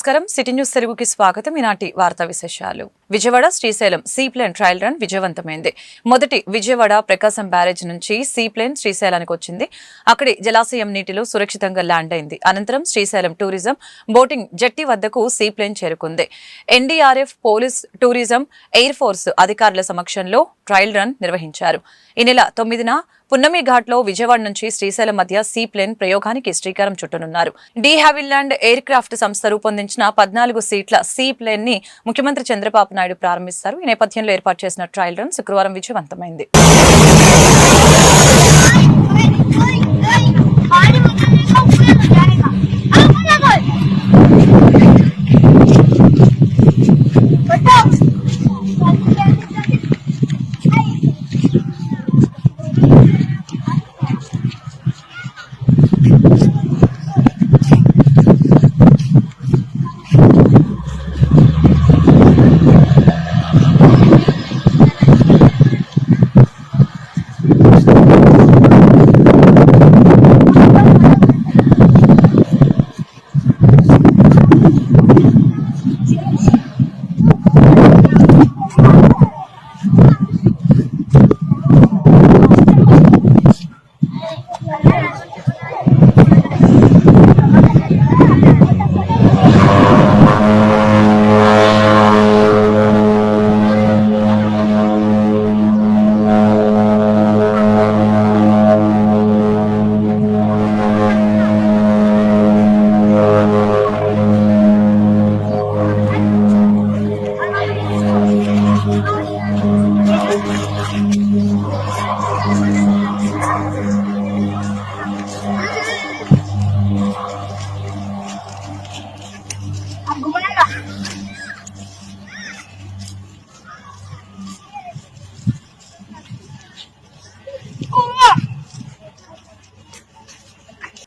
నమస్కారం. City news తెలుగుకి స్వాగతం. ఈనాటి వార్తా విశేషాలు. Vijayawada Srisailam sea plane trial run విజయవంతమైంది. మొదటి విజయవాడ ప్రకాశం బ్యారేజ్ నుంచి సీ ప్లేన్ శ్రీశైలానికి వచ్చింది. అక్కడి జలాశయం నీటిలో సురక్షితంగా ల్యాండ్ అయింది. అనంతరం శ్రీశైలం టూరిజం బోటింగ్ జట్టి వద్దకు సీ ప్లేన్ చేరుకుంది. NDRF police tourism air force అధికారుల సమక్షంలో ట్రయల్ రన్ నిర్వహించారు. ఈ నెల తొమ్మిదిన పున్నమి ఘాట్లో విజయవాడ నుంచి శ్రీశైలం మధ్య సీ ప్లేన్ ప్రయోగానికి శ్రీకారం చుట్టనున్నారు డి హ్యావిల్లాండ్ ఎయిర్ క్రాఫ్ట్ సంస్థ రూపొందించిన పద్నాలుగు సీట్ల సీ ప్లేన్ని ముఖ్యమంత్రి చంద్రబాబు నాయుడు ప్రారంభిస్తారు ఈ నేపథ్యంలో ఏర్పాటు చేసిన ట్రయల్ రన్ శుక్రవారం విజయవంతమైంది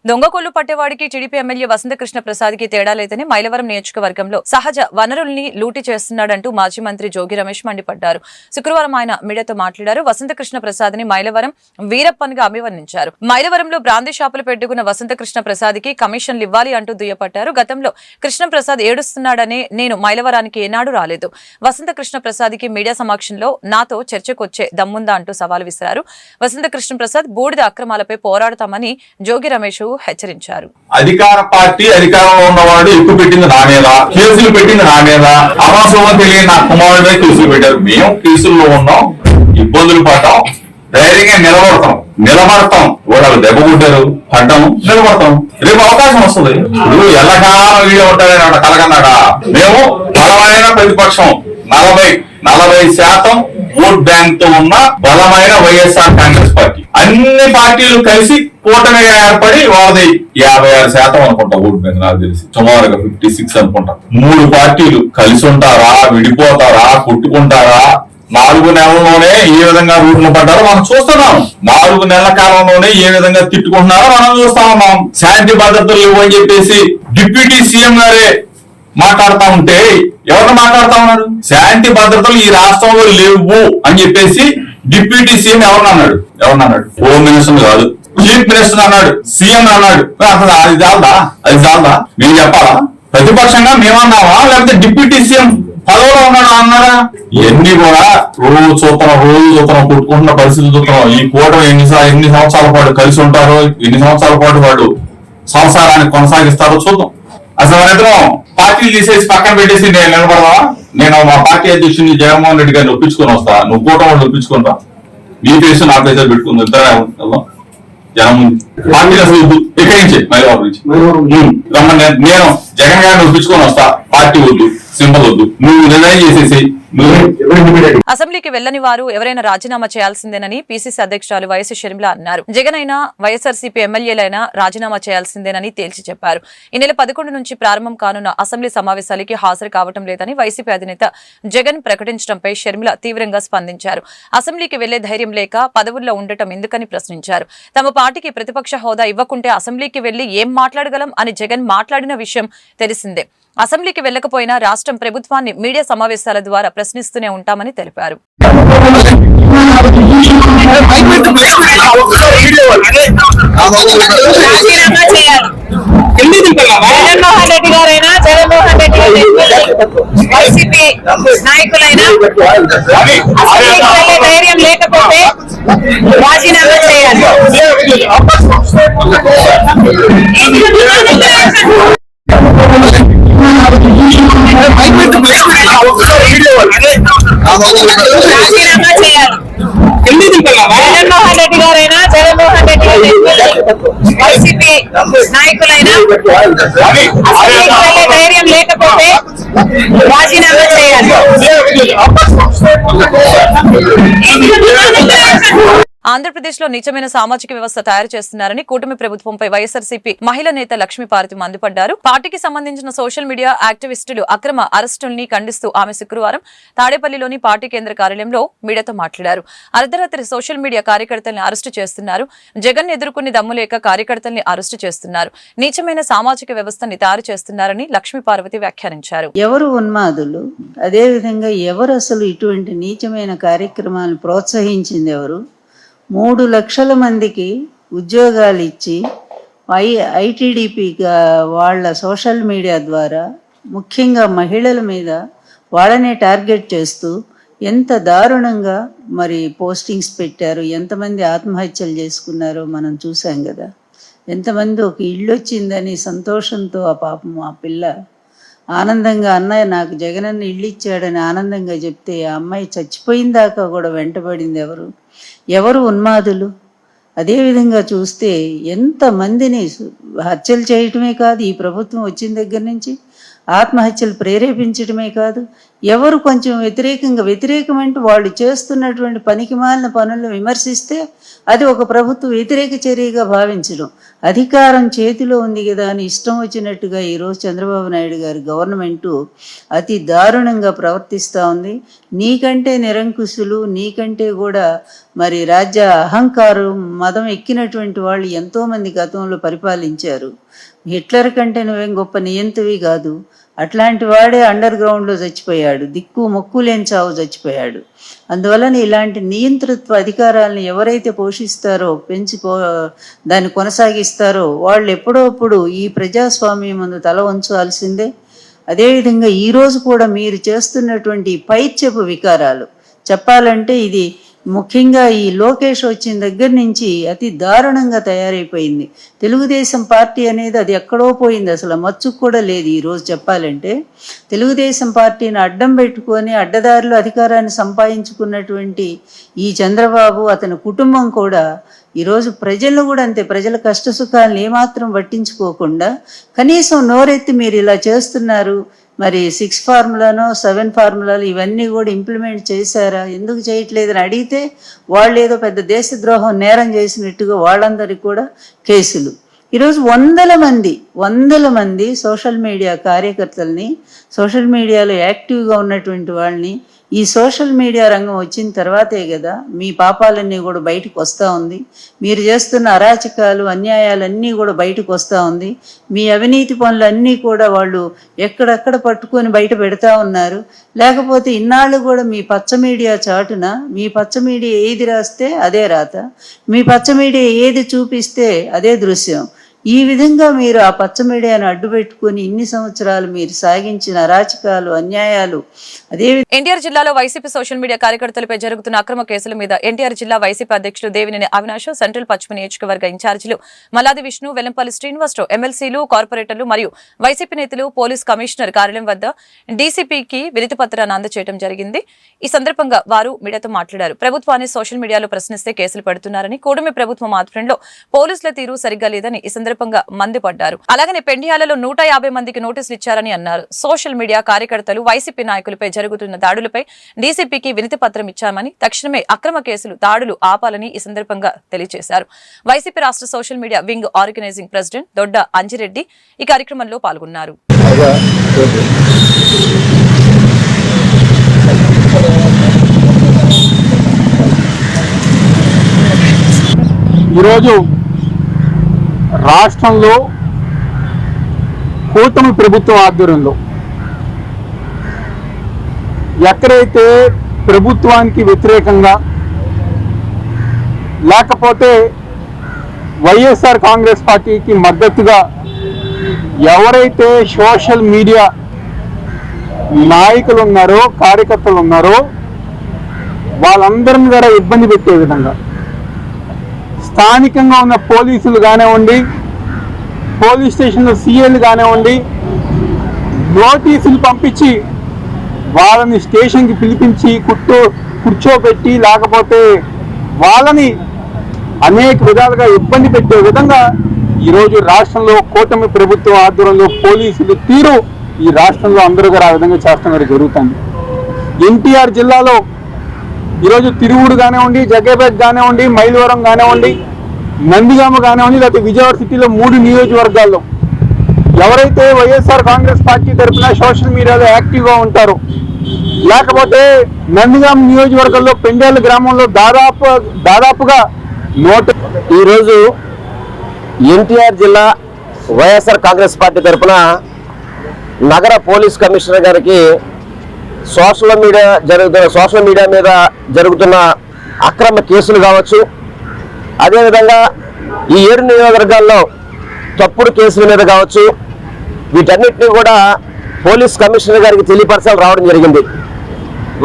దొంగకొల్లు పట్టేవాడికి టీడీపీ ఎమ్మెల్యే వసంతకృష్ణ ప్రసాద్కి తేడా లేదని మైలవరం నియోజకవర్గంలో సహజ వనరుల్ని లూటీ చేస్తున్నాడంటూ మాజీ మంత్రి జోగి రమేష్ మండిపడ్డారు. శుక్రవారం ఆయన మీడియాతో మాట్లాడారు. వసంతకృష్ణ ప్రసాద్ని మైలవరం వీరప్పన్గా అభివర్ణించారు. మైలవరంలో బ్రాందీ షాపులు పెట్టుకున్న వసంతకృష్ణ ప్రసాద్కి కమిషన్లు ఇవ్వాలి అంటూ దుయ్యపట్టారు. గతంలో కృష్ణప్రసాద్ ఏడుస్తున్నాడని నేను మైలవరానికి ఏనాడు రాలేదు. వసంత కృష్ణ ప్రసాద్కి మీడియా సమక్షంలో నాతో చర్చకొచ్చే దమ్ముందా అంటూ సవాల్ విసిరారు. వసంత కృష్ణ ప్రసాద్ బూడిద అక్రమాలపై పోరాడతామని జోగి రమేష్ హెచ్చరించారు. అధికార పార్టీ అధికారంలో ఉన్నవాడు ఎక్కువ పెట్టింది నా మీద కేసులు పెట్టింది నా మీద. అవసరం తెలియని నా కుమారుడి కేసులు పెట్టారు. మేము కేసుల్లో ఉన్నాం ఇబ్బందులు పడ్డాం ధైర్యంగా నిలబడతాం. నిలబడతాం. వాళ్ళు దెబ్బ కొట్టారు పడ్డాం నిలబడతాం. రేపు అవకాశం వస్తుంది. ఇప్పుడు ఎల్లకాలం వీడియో ఉంటారని కలగన్నాడా? మేము బలమైన ప్రతిపక్షం నలభై నలభై శాతం ఓట్ బ్యాంక్తో ఉన్న బలమైన వైఎస్ఆర్ కాంగ్రెస్ పార్టీ. అన్ని పార్టీలు కలిసి కూటమిగా ఏర్పడి వాళ్ళది యాభై ఆరు శాతం అనుకుంటా ఓట్ బ్యాంక్ నాకు తెలిసి. సుమారుగా ఫిఫ్టీ సిక్స్ అనుకుంటా. మూడు పార్టీలు కలిసి ఉంటారా విడిపోతారా కొట్టుకుంటారా? నాలుగు నెలల్లోనే ఏ విధంగా రూట్లు పడ్డారో మనం చూస్తున్నాం. నాలుగు నెలల కాలంలోనే ఏ విధంగా తిట్టుకుంటున్నారో మనం చూస్తా ఉన్నాం. శాంతి భద్రతలు ఇవ్వని చెప్పేసి డిప్యూటీ సీఎం గారే మాట్లాడుతా ఉంటే ఎవరు మాట్లాడుతా ఉన్నారు? శాంతి భద్రతలు ఈ రాష్ట్రంలో లేవు అని చెప్పేసి డిప్యూటీ సీఎం ఎవరు అన్నాడు? ఎవరు అన్నాడు? హోమ్ మినిస్టర్ కాదు. చీఫ్ మినిస్టర్ అన్నాడు. సీఎం అన్నాడు. అసలు అది చాలదా? అది చాలదా? మేము చెప్పాలా? ప్రతిపక్షంగా మేమన్నావా? లేకపోతే డిప్యూటీ సీఎం పదవిలో ఉన్నాడు అన్నారా ఇవన్నీ కూడా రోజు చూస్తున్నాం రోజు చూస్తున్నాం కొట్టుకుంటున్న పరిస్థితి చూస్తున్నాం. ఈ కూటమి ఎన్ని ఎన్ని సంవత్సరాల పాటు కలిసి ఉంటారో ఎన్ని సంవత్సరాల పాటు వాడు సంసారాన్ని కొనసాగిస్తారో చూద్దాం. అసలు పార్టీలు తీసేసి పక్కన పెట్టేసి నేను నిలబడదా నేను మా పార్టీ అధ్యక్షుడిని జగన్మోహన్ రెడ్డి గారిని ఒప్పించుకొని వస్తా. నువ్వు కూటమి వాళ్ళు ఒప్పించుకొని రా నీ పేరు నా పేరు పెట్టుకుంది ఇద్దరు వెళ్దాం జనం పార్టీ అసలు నుంచి మైలవరం నుంచి. ఉమ్, రమ్మని నేను- నేను జగన్ గారిని ఒప్పించుకొని వస్తా. పార్టీ వద్దు. సింబల్ వద్దు. నువ్వు నిర్ణయం చేసేసి అసెంబ్లీకి వెళ్ళని వారు ఎవరైనా రాజీనామా చేయాల్సిందేనని పీసీసీ అధ్యక్షురాలు వైఎస్ షర్మిల అన్నారు. జగన్ అయినా వైఎస్ఆర్సీపీ ఎమ్మెల్యేలైనా రాజీనామా చేయాల్సిందేనని తేల్చి చెప్పారు. ఈ నెల పదకొండు నుంచి ప్రారంభం కానున్న అసెంబ్లీ సమావేశాలకి హాజరు కావటం లేదని వైసీపీ అధినేత జగన్ ప్రకటించడంపై షర్మిల తీవ్రంగా స్పందించారు. అసెంబ్లీకి వెళ్ళే ధైర్యం లేక పదవుల్లో ఉండటం ఎందుకని ప్రశ్నించారు. తమ పార్టీకి ప్రతిపక్ష హోదా ఇవ్వకుంటే అసెంబ్లీకి వెళ్ళి ఏం మాట్లాడగలం అని జగన్ మాట్లాడిన విషయం తెలిసిందే. అసెంబ్లీకి వెళ్ళకపోయినా రాష్ట్రం ప్రభుత్వాన్ని మీడియా సమావేశాల ద్వారా ప్రశ్నిస్తూనే ఉంటామని తెలిపారు. జగన్మోహన్ రెడ్డి గారైనా జగన్మోహన్ రెడ్డి వైసీపీ నాయకులైనా ధైర్యం లేకపోతే రాజీనామా చేయాలి. రాజీనామా చేయాలి జగన్మోహన్ రెడ్డి గారైనా జగన్మోహన్ రెడ్డి వైసీపీ నాయకులైనా అసెంబ్లీకి ధైర్యం లేకపోతే రాజీనామా చేయాలి. ఆంధ్రప్రదేశ్లో నిజమైన సామాజిక వ్యవస్థ తయారు చేస్తున్నారని కూటమి ప్రభుత్వంపై వైఎస్ఆర్సీపీ మహిళా నేత లక్ష్మీపార్వతి మందుపడ్డారు పార్టీకి సంబంధించిన సోషల్ మీడియా యాక్టివిస్టులు అక్రమ అరెస్టుల్ని ఖండిస్తూ ఆమె శుక్రవారం తాడేపల్లిలోని పార్టీ కేంద్ర కార్యాలయంలో మీడియాతో మాట్లాడారు. అర్ధరాత్రి సోషల్ మీడియా కార్యకర్తల్ని అరెస్టు చేస్తున్నారు. జగన్ ఎదుర్కొని దమ్ములేక కార్యకర్తల్ని అరెస్టు చేస్తున్నారు. నీచమైన సామాజిక వ్యవస్థని తయారు చేస్తున్నారని లక్ష్మీపార్వతి వ్యాఖ్యానించారు. ఎవరు ఉన్మాదులు? అదేవిధంగా ఎవరు అసలు ఇటువంటి నీచమైన కార్యక్రమాలను ప్రోత్సహించింది ఎవరు? మూడు లక్షల మందికి ఉద్యోగాలు ఇచ్చి ఐ ఐటీడీపీగా వాళ్ళ సోషల్ మీడియా ద్వారా ముఖ్యంగా మహిళల మీద వాళ్ళనే టార్గెట్ చేస్తూ ఎంత దారుణంగా మరి పోస్టింగ్స్ పెట్టారు ఎంతమంది ఆత్మహత్యలు చేసుకున్నారో మనం చూసాం కదా. ఎంతమంది ఒక ఇల్లు వచ్చిందని సంతోషంతో ఆ పాపం ఆ పిల్ల ఆనందంగా అన్నయ్య నాకు జగనన్న ఇల్లు ఇచ్చాడని ఆనందంగా చెప్తే ఆ అమ్మాయి చచ్చిపోయిందాకా కూడా వెంటబడింది ఎవరు? ఎవరు ఉన్మాదులు? అదేవిధంగా చూస్తే ఎంతమందిని హత్యలు చేయటమే కాదు ఈ ప్రభుత్వం వచ్చిన దగ్గర నుంచి ఆత్మహత్యలు ప్రేరేపించడమే కాదు ఎవరు కొంచెం వ్యతిరేకంగా వ్యతిరేకమంటూ వాళ్ళు చేస్తున్నటువంటి పనికి మాలిన పనులను విమర్శిస్తే అది ఒక ప్రభుత్వ వ్యతిరేక చర్యగా భావించడం. అధికారం చేతిలో ఉంది కదా అని ఇష్టం వచ్చినట్టుగా ఈరోజు చంద్రబాబు నాయుడు గారి గవర్నమెంటు అతి దారుణంగా ప్రవర్తిస్తూ ఉంది. నీకంటే నిరంకుశులు నీకంటే కూడా మరి రాజ్య అహంకారం మదం ఎక్కినటువంటి వాళ్ళు ఎంతోమంది గతంలో పరిపాలించారు. హిట్లర్ కంటే నువ్వేం గొప్ప నియంతవి కాదు. అట్లాంటి వాడే అండర్ గ్రౌండ్లో చచ్చిపోయాడు. దిక్కు మొక్కు లేని చావు చచ్చిపోయాడు. అందువలన ఇలాంటి నియంతృత్వ అధికారాలను ఎవరైతే పోషిస్తారో పెంచిపో దాన్ని కొనసాగిస్తారో వాళ్ళు ఎప్పుడోప్పుడు ఈ ప్రజాస్వామ్యం ముందు తల ఉంచాల్సిందే అదేవిధంగా ఈరోజు కూడా మీరు చేస్తున్నటువంటి ఈ పైత్యపు వికారాలు. చెప్పాలంటే ఇది ముఖ్యంగా ఈ లోకేష్ వచ్చిన దగ్గర నుంచి అతి దారుణంగా తయారైపోయింది. తెలుగుదేశం పార్టీ అనేది అది ఎక్కడో పోయింది. అసలు మచ్చుకు కూడా లేదు ఈరోజు చెప్పాలంటే. తెలుగుదేశం పార్టీని అడ్డం పెట్టుకొని అడ్డదారిలో అధికారాన్ని సంపాదించుకున్నటువంటి ఈ చంద్రబాబు అతని కుటుంబం కూడా ఈరోజు ప్రజలు కూడా అంతే ప్రజల కష్ట సుఖాలను ఏమాత్రం పట్టించుకోకుండా కనీసం నోరెత్తి మీరు ఇలా చేస్తున్నారు మరి సిక్స్ ఫార్ములానో సెవెన్ ఫార్ములాలు ఇవన్నీ కూడా ఇంప్లిమెంట్ చేశారా? ఎందుకు చేయట్లేదని అడిగితే వాళ్ళు ఏదో పెద్ద దేశద్రోహం నేరం చేసినట్టుగా వాళ్ళందరికీ కూడా కేసులు. ఈరోజు వందల మంది వందల మంది సోషల్ మీడియా కార్యకర్తల్ని సోషల్ మీడియాలో యాక్టివ్గా ఉన్నటువంటి వాళ్ళని ఈ సోషల్ మీడియా రంగం వచ్చిన తర్వాతే కదా మీ పాపాలన్నీ కూడా బయటకు వస్తూ ఉంది. మీరు చేస్తున్న అరాచకాలు అన్యాయాలన్నీ కూడా బయటకు వస్తూ ఉంది. మీ అవినీతి పనులన్నీ కూడా వాళ్ళు ఎక్కడెక్కడ పట్టుకొని బయట పెడతా ఉన్నారు. లేకపోతే ఇన్నాళ్ళు కూడా మీ పచ్చ మీడియా చాటున మీ పచ్చ మీడియా ఏది రాస్తే అదే రాత. మీ పచ్చ మీడియా ఏది చూపిస్తే అదే దృశ్యం. ఈ విధంగా మీరు ఆ పచ్చ మీడియాను అడ్డుపెట్టుకొని ఇన్ని సంవత్సరాలు మీరు సాగించిన అరాచకాలు అన్యాయాలు అదే ఎన్టీఆర్ జిల్లాలో వైసీపీ సోషల్ మీడియా కార్యకర్తలపై జరుగుతున్న అక్రమ కేసుల మీద ఎన్టీఆర్ జిల్లా వైసీపీ అధ్యక్షులు దేవినేని అవినాష్ సెంట్రల్ పశ్చిమ నియోజకవర్గ ఇన్ఛార్జీలు మల్లాది విష్ణు వెల్లంపల్లి శ్రీనివాసరావు ఎమ్మెల్సీలు కార్పొరేటర్లు మరియు వైసీపీ నేతలు పోలీస్ కమిషనర్ కార్యాలయం వద్ద డీసీపీకి వినతి పత్రాన్ని అందజేయడం జరిగింది. ఈ సందర్భంగా వారు మీడియాతో మాట్లాడారు. ప్రభుత్వాన్ని సోషల్ మీడియాలో ప్రశ్నిస్తే కేసులు పెడుతున్నారని కూడమి ప్రభుత్వం ఆధ్వర్యంలో పోలీసుల తీరు సరిగ్గా లేదని ఈ సందర్భంగా మండిపడ్డారు. అలాగనే పెండియాలలో నూట యాభై మందికి నోటీసులు ఇచ్చారని అన్నారు. సోషల్ మీడియా కార్యకర్తలు వైసీపీ నాయకులపై జరుగుతున్న దాడులపై డీసీపీకి వినతి పత్రం ఇచ్చామని తక్షణమే అక్రమ కేసులు దాడులు ఆపాలని ఈ సందర్భంగా తెలియజేశారు వైసీపీ రాష్ట్ర social media wing organizing president Dodda Anjireddy ఈ కార్యక్రమంలో పాల్గొన్నారు. ఈరోజు రాష్ట్రంలో కూటమి ప్రభుత్వం ఆధ్వర్యంలో ఎక్కడైతే ప్రభుత్వానికి వ్యతిరేకంగా లేకపోతే వైఎస్ఆర్ కాంగ్రెస్ పార్టీకి మద్దతుగా ఎవరైతే సోషల్ మీడియా నాయకులు ఉన్నారో కార్యకర్తలు ఉన్నారో వాళ్ళందరిని కూడా ఇబ్బంది పెట్టే విధంగా స్థానికంగా ఉన్న పోలీసులు కానివ్వండి పోలీస్ స్టేషన్లో సీఏలు కానివ్వండి నోటీసులు పంపించి వాళ్ళని స్టేషన్కి పిలిపించి కుట్టో కూర్చోబెట్టి లేకపోతే వాళ్ళని అనేక విధాలుగా ఇబ్బంది పెట్టే విధంగా ఈరోజు రాష్ట్రంలో కూటమి ప్రభుత్వం ఆధ్వర్యంలో పోలీసులు తీరు ఈ రాష్ట్రంలో అందరూ కూడా ఆ విధంగా చేస్తున్నారు జరుగుతుంది. ఎన్టీఆర్ జిల్లాలో ఈరోజు తిరువుడు కానివ్వండి జగ్గేపేట కానివ్వండి మైలవరం కానివ్వండి నందిగామ కానివ్వండి లేకపోతే విజయవాడ సిటీలో మూడు నియోజకవర్గాల్లో ఎవరైతే వైఎస్ఆర్ కాంగ్రెస్ పార్టీ తరఫున సోషల్ మీడియాలో యాక్టివ్గా ఉంటారో లేకపోతే నందిగామ నియోజకవర్గంలో పెండేళ్ళ గ్రామంలో దాదాపు దాదాపుగా నూట ఈరోజు ఎన్టీఆర్ జిల్లా వైఎస్ఆర్ కాంగ్రెస్ పార్టీ తరఫున నగర పోలీస్ కమిషనర్ గారికి సోషల్ మీడియా జరుగుతున్న సోషల్ మీడియా మీద జరుగుతున్న అక్రమ కేసులు కావచ్చు. అదేవిధంగా ఈ ఏడు నియోజకవర్గాల్లో తప్పుడు కేసుల మీద కావచ్చు. వీటన్నిటిని కూడా పోలీస్ కమిషనర్ గారికి తెలియపరచాలి రావడం జరిగింది.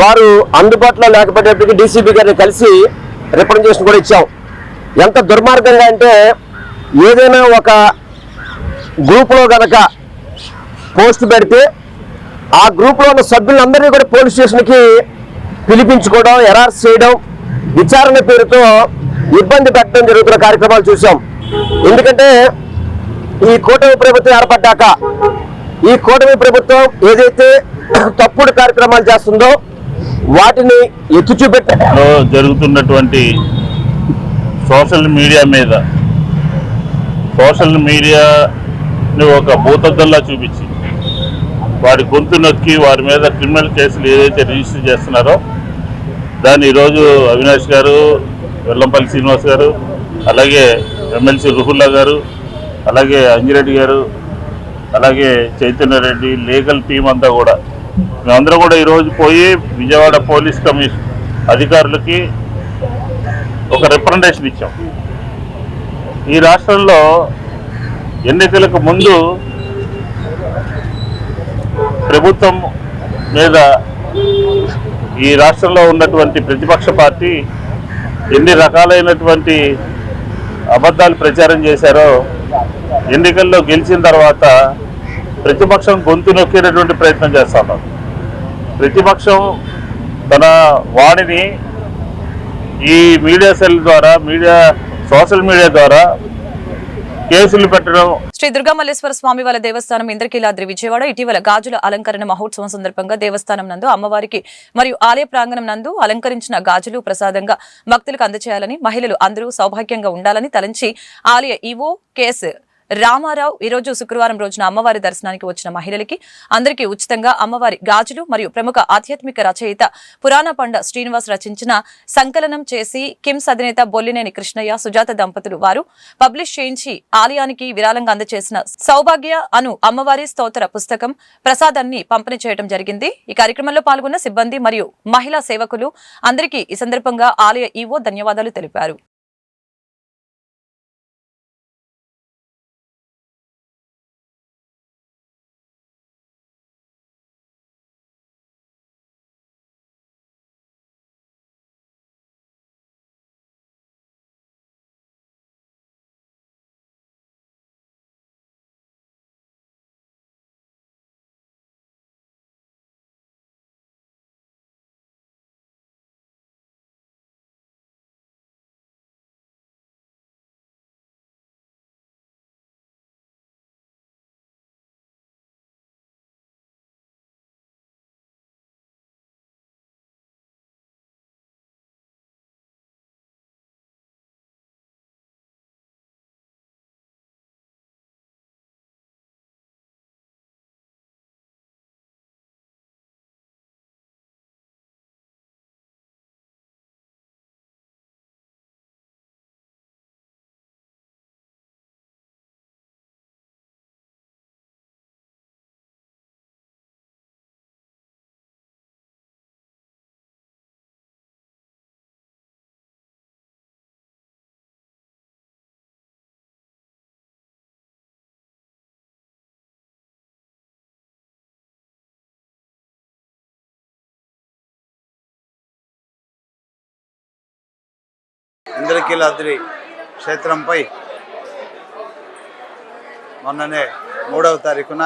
వారు అందుబాటులో లేకపోయేటప్పటికి డీసీపీ గారిని కలిసి రిప్రజెంటేషన్ కూడా ఇచ్చాం. ఎంత దుర్మార్గంగా అంటే ఏదైనా ఒక గ్రూప్లో గనక పోస్ట్ పెడితే ఆ గ్రూప్లో ఉన్న సభ్యులందరినీ కూడా పోలీస్ స్టేషన్కి పిలిపించుకోవడం ఎరార్స్ చేయడం విచారణ పేరుతో ఇబ్బంది పెట్టడం జరుగుతున్న కార్యక్రమాలు చూసాం ఎందుకంటే ఈ కూటమి ప్రభుత్వం ఏర్పడ్డాక ఈ కూటమి ప్రభుత్వం ఏదైతే తప్పుడు కార్యక్రమాలు చేస్తుందో వాటిని ఎత్తి చూపెట్ట జరుగుతున్నటువంటి సోషల్ మీడియా మీద సోషల్ మీడియాని ఒక భూతద్దల్లా చూపించి వారి గొంతు నొక్కి వారి మీద క్రిమినల్ కేసులు ఏదైతే రిజిస్టర్ చేస్తున్నారో దాన్ని ఈరోజు అవినాష్ గారు వెల్లంపల్లి శ్రీనివాస్ గారు అలాగే ఎమ్మెల్సీ రుహుల్లా గారు అలాగే అంజిరెడ్డి గారు అలాగే చైతన్య రెడ్డి లీగల్ టీం అంతా కూడా. మేమందరం కూడా ఈరోజు పోయి విజయవాడ పోలీస్ కమిషన్ అధికారులకి ఒక రిప్రజెంటేషన్ ఇచ్చాం. ఈ రాష్ట్రంలో ఎన్నికలకు ముందు ప్రభుత్వం మీద ఈ రాష్ట్రంలో ఉన్నటువంటి ప్రతిపక్ష పార్టీ ఎన్ని రకాలైనటువంటి అబద్ధాలు ప్రచారం చేశారో ఎన్నికల్లో గెలిచిన తర్వాత ప్రతిపక్షం గొంతు నొక్కేటటువంటి ప్రయత్నం చేస్తున్నారు ప్రతిపక్షం తన వాణిని ఈ మీడియా సెల్ ద్వారా మీడియా సోషల్ మీడియా ద్వారా కేసులు పెట్టడం. శ్రీ దుర్గామల్లేశ్వర స్వామి వారి దేవస్థానం ఇంద్రకీలాద్రి విజయవాడ ఇటీవల గాజుల అలంకరణ మహోత్సవం సందర్భంగా దేవస్థానం నందు అమ్మవారికి మరియు ఆలయ ప్రాంగణం నందు అలంకరించిన గాజులు ప్రసాదంగా భక్తులకు అందజేయాలని మహిళలు అందరూ సౌభాగ్యంగా ఉండాలని తలంచి ఆలయ ఈవో కేసు రామారావు ఈరోజు శుక్రవారం రోజున అమ్మవారి దర్శనానికి వచ్చిన మహిళలకి అందరికీ ఉచితంగా అమ్మవారి గాజులు మరియు ప్రముఖ ఆధ్యాత్మిక రచయిత పురాణ పండ శ్రీనివాస్ రచించిన సంకలనం చేసి కిమ్స్ అధినేత బొల్లినేని కృష్ణయ్య సుజాత దంపతులు వారు పబ్లిష్ చేయించి ఆలయానికి విరాళంగా అందజేసిన సౌభాగ్య అను అమ్మవారి స్తోత్ర పుస్తకం ప్రసాదాన్ని పంపిణీ చేయడం జరిగింది. ఈ కార్యక్రమంలో పాల్గొన్న సిబ్బంది మరియు మహిళా సేవకులు అందరికీ ఈ సందర్భంగా ఆలయ ఈవో ధన్యవాదాలు తెలిపారు. ఇంద్రకీలాద్రి క్షేత్రంపై మొన్ననే మూడవ తారీఖున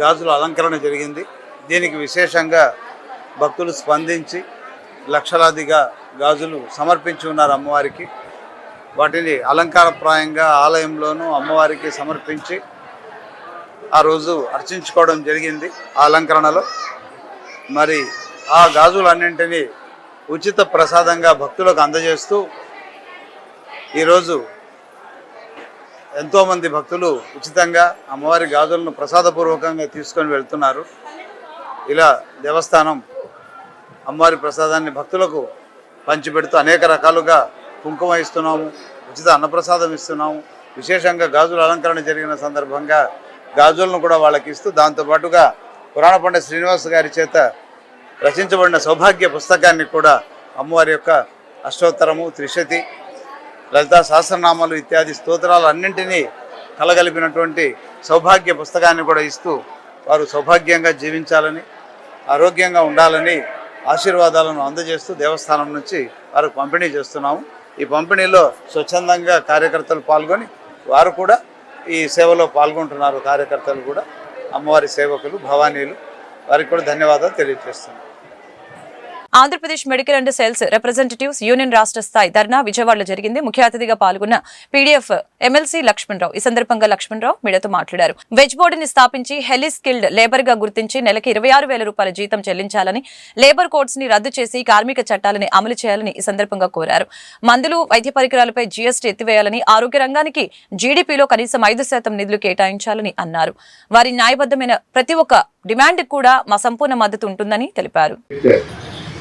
గాజుల అలంకరణ జరిగింది. దీనికి విశేషంగా భక్తులు స్పందించి లక్షలాదిగా గాజులు సమర్పించి ఉన్నారు అమ్మవారికి. వాటిని అలంకారప్రాయంగా ఆలయంలోనూ అమ్మవారికి సమర్పించి ఆ రోజు అర్చించుకోవడం జరిగింది ఆ అలంకరణలో. మరి ఆ గాజులన్నింటినీ ఉచిత ప్రసాదంగా భక్తులకు అందజేస్తూ ఈరోజు ఎంతోమంది భక్తులు ఉచితంగా అమ్మవారి గాజులను ప్రసాదపూర్వకంగా తీసుకొని వెళ్తున్నారు. ఇలా దేవస్థానం అమ్మవారి ప్రసాదాన్ని భక్తులకు పంచిపెడుతూ అనేక రకాలుగా కుంకుమ ఇస్తున్నాము ఉచిత అన్నప్రసాదం ఇస్తున్నాము. విశేషంగా గాజుల అలంకరణ జరిగిన సందర్భంగా గాజులను కూడా వాళ్ళకి ఇస్తూ దాంతోపాటుగా పురాణ పండిత శ్రీనివాస్ గారి చేత రచించబడిన సౌభాగ్య పుస్తకాన్ని కూడా అమ్మవారి యొక్క అష్టోత్తరము త్రిశతి లలితా సహస్రనామాలు ఇత్యాది స్తోత్రాలు అన్నింటినీ కలగలిపినటువంటి సౌభాగ్య పుస్తకాన్ని కూడా ఇస్తూ వారు సౌభాగ్యంగా జీవించాలని ఆరోగ్యంగా ఉండాలని ఆశీర్వాదాలను అందజేస్తూ దేవస్థానం నుంచి వారికి పంపిణీ చేస్తున్నాము. ఈ పంపిణీలో స్వచ్ఛందంగా కార్యకర్తలు పాల్గొని వారు కూడా ఈ సేవలో పాల్గొంటున్నారు కార్యకర్తలు కూడా అమ్మవారి సేవకులు భవానీలు. వారికి కూడా ధన్యవాదాలు తెలియజేస్తున్నాను Andhra Pradesh medical and sales representatives union రాష్ట్ర స్థాయి ధర్నా విజయవాడలో జరిగింది. ముఖ్య అతిథిగా పాల్గొన్న పీడీఎఫ్ ఎమ్మెల్సీ లక్ష్మణరావు. ఈ సందర్భంగా లక్ష్మణరావు మీడియాతో మాట్లాడారు. వెజ్ బోర్డుని స్థాపించి హెలి స్కిల్డ్ లేబర్గా గుర్తించి నెలకి ఇరవై ఆరు వేల రూపాయల జీతం చెల్లించాలని లేబర్ కోడ్స్ని రద్దు చేసి కార్మిక చట్టాలని అమలు చేయాలని ఈ సందర్భంగా కోరారు. మందులు వైద్య పరికరాలపై జీఎస్టీ ఎత్తివేయాలని ఆరోగ్య రంగానికి జీడీపీలో కనీసం ఐదు శాతం నిధులు కేటాయించాలని అన్నారు. వారి న్యాయబద్ధమైన ప్రతి ఒక్క డిమాండ్ కూడా మా సంపూర్ణ మద్దతు ఉంటుందని తెలిపారు.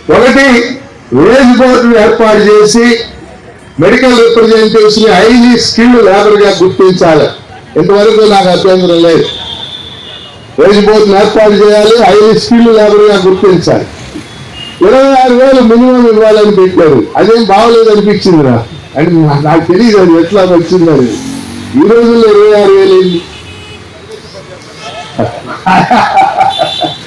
ఒకటి విలేజ్ బోర్డును ఏర్పాటు చేసి మెడికల్ రిప్రజెంటేటివ్స్ని హైలీ స్కిల్డ్ లేబర్గా గుర్తించాలి. ఇంతవరకు నాకు అభ్యంతరం లేదు. విలేజ్ బోర్డును ఏర్పాటు చేయాలి హైలీ స్కిల్డ్ లేబర్గా గుర్తించాలి. ఇరవై ఆరు వేలు మినిమం ఇవ్వాలని పెట్టారు. అదేం బాగోలేదు అనిపించింది రా అంటే నాకు తెలియదు అది ఎట్లా వచ్చిందని ఈ రోజుల్లో ఇరవై ఆరు వేలు ఏంది?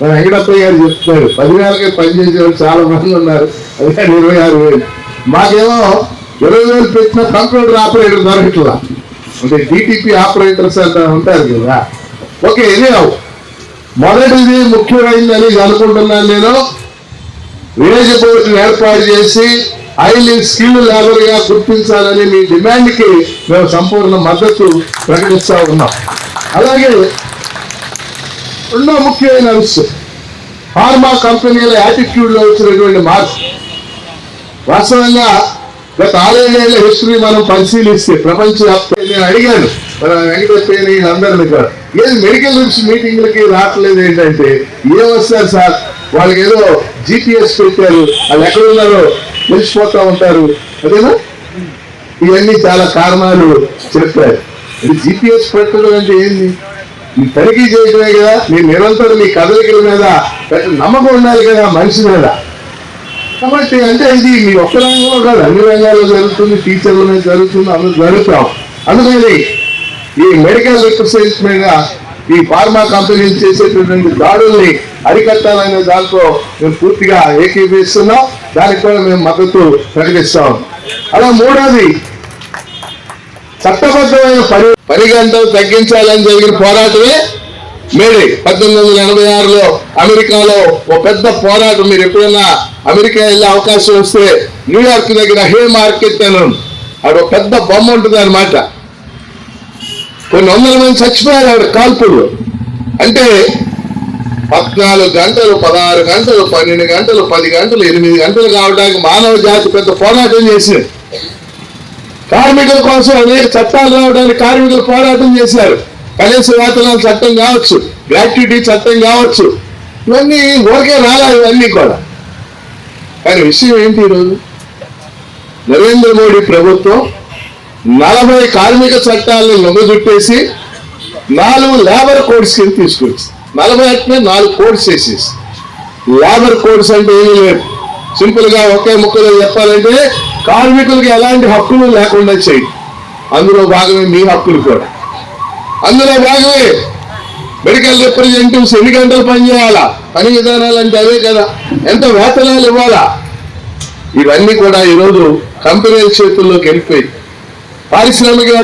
మన వెంకటప్పయ్య గారు చెప్తున్నారు. పదివేలకే పనిచేసే వాళ్ళు చాలా మంది ఉన్నారు. అదే ఇరవై ఆరు వేలు. మాకేమో ఇరవై వేలు పెట్టిన కంప్యూటర్ ఆపరేటర్ దొరకట్లా. అంటే డిటిపి ఆపరేటర్స్ అంట ఉంటారు కదా. ఓకే ఇదే మొదటిది ముఖ్యమైనదని అనుకుంటున్నాను నేను. విలేజ్ బోర్డుని ఏర్పాటు చేసి హైలీ స్కిల్ లేబర్గా గుర్తించాలని మీ డిమాండ్కి మేము సంపూర్ణ మద్దతు ప్రకటిస్తూ ఉన్నాం. అలాగే రెండో ముఖ్యమైన విషయం ఫార్మా కంపెనీల యాటిట్యూడ్లో వచ్చినటువంటి మార్పు. వాస్తవంగా గత ఆరేడేళ్ళ హిస్టరీ మనం పరిశీలిస్తే ప్రపంచ నేను అడిగాను మన వెంకటప్పని అందరిని కూడా ఏది మెడికల్ రిప్స్ మీటింగ్లకి రావట్లేదు ఏంటంటే ఏమొస్తారు సార్ వాళ్ళకి ఏదో జిపిఎస్ పెట్టారు వాళ్ళు ఎక్కడ ఉన్నారో తెలిసిపోతూ ఉంటారు. అదేనా? ఇవన్నీ చాలా కారణాలు చెప్పారు. ఇది జిపిఎస్ పెట్టడం అంటే ఏంది? తనిఖీ చేయటమే కదా మీ నిరంతరం మీ కదలికల మీద నమ్మకం ఉండాలి కదా మనిషి మీద. కాబట్టి అంటే ఇది మీ ఒక్క రంగంలో కాదు అన్ని రంగాల్లో జరుగుతుంది టీచర్ల మీద జరుగుతుంది అందరూ జరుగుతాం. అందుకని ఈ మెడికల్ రిప్రజెంట్ మీద ఈ ఫార్మా కంపెనీలు చేసేటటువంటి దాడుల్ని అరికట్టాలనే దాంట్లో మేము పూర్తిగా ఏకీభవిస్తున్నాం. దానికి కూడా మేము మద్దతు ప్రకటిస్తాం. అలా మూడోది చట్టబద్ధమైన పని పని గంటలు తగ్గించాలని జరిగిన పోరాటమే మేడే. పద్దెనిమిది వందల ఎనభై ఆరులో అమెరికాలో ఒక పెద్ద పోరాటం. మీరు ఎప్పుడైనా అమెరికా వెళ్ళే అవకాశం వస్తే న్యూయార్క్ దగ్గర హే మార్కెట్ అని అక్కడ ఒక పెద్ద బొమ్మ ఉంటుంది అనమాట కొన్ని వందల మంది చచ్చిపోయారు ఆవిడ కాల్పులు అంటే పద్నాలుగు గంటలు పదహారు గంటలు పన్నెండు గంటలు పది గంటలు ఎనిమిది గంటలు కావడానికి మానవ జాతి పెద్ద పోరాటం చేసింది. కార్మికుల కోసం అనేక చట్టాలు రావడానికి కార్మికులు పోరాటం చేశారు. కనీస వేతనాల చట్టం కావచ్చు గ్రాట్యుటీ చట్టం కావచ్చు. ఇవన్నీ ఊరికే రాలా ఇవన్నీ కూడా. కానీ విషయం ఏంటి ఈరోజు? నరేంద్ర మోడీ ప్రభుత్వం నలభై కార్మిక చట్టాలను లొంగజుట్టేసి నాలుగు లేబర్ కోడ్స్ కింద తీసుకొచ్చి నలభై అట్నే నాలుగు కోడ్స్ వేసేసి లేబర్ కోడ్స్ అంటే ఏమీ లేదు. సింపుల్గా ఒకే ముక్కలో చెప్పాలంటే కార్మికులకు ఎలాంటి హక్కులు లేకుండా చేయి. అందులో భాగమే మీ హక్కులు కూడా. అందులో భాగమే మెడికల్ రిప్రజెంటేటివ్స్ ఎన్ని గంటలు పనిచేయాలా? పని విధానాలు అంటే అవే కదా. ఎంత వేతనాలు ఇవ్వాలా? ఇవన్నీ కూడా ఈరోజు కంపెనీల చేతుల్లోకి వెళ్ళిపోయి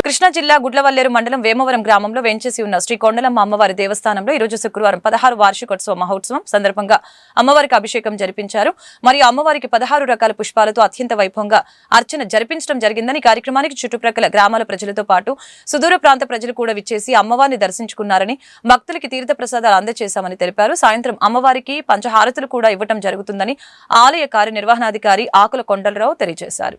కృష్ణా జిల్లా గుడ్లవల్లేరు మండలం వేమవరం గ్రామంలో వేంచేసి ఉన్న శ్రీ కొండలమ్మ అమ్మవారి దేవస్థానంలో ఈ రోజు శుక్రవారం పదహారు వార్షికోత్సవ మహోత్సవం సందర్భంగా అమ్మవారికి అభిషేకం జరిపించారు. మరియు అమ్మవారికి పదహారు రకాల పుష్పాలతో అత్యంత వైభవంగా అర్చన జరిపించడం జరిగిందని కార్యక్రమానికి చుట్టుప్రక్కల గ్రామాల ప్రజలతో పాటు సుదూర ప్రాంత ప్రజలు కూడా విచ్చేసి అమ్మవారిని దర్శించుకున్నారని భక్తులకి తీర్థ ప్రసాదాలు అందజేశామని తెలిపారు. సాయంత్రం అమ్మవారికి పంచహారతులు కూడా ఇవ్వటం జరుగుతుందని ఆలయ కార్యనిర్వహణాధికారి ఆకుల కొండలరావు తెలియజేశారు.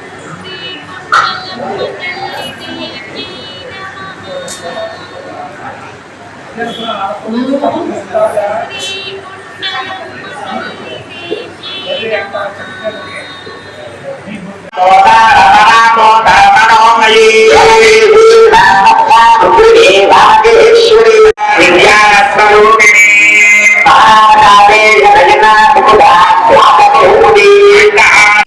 Jadi,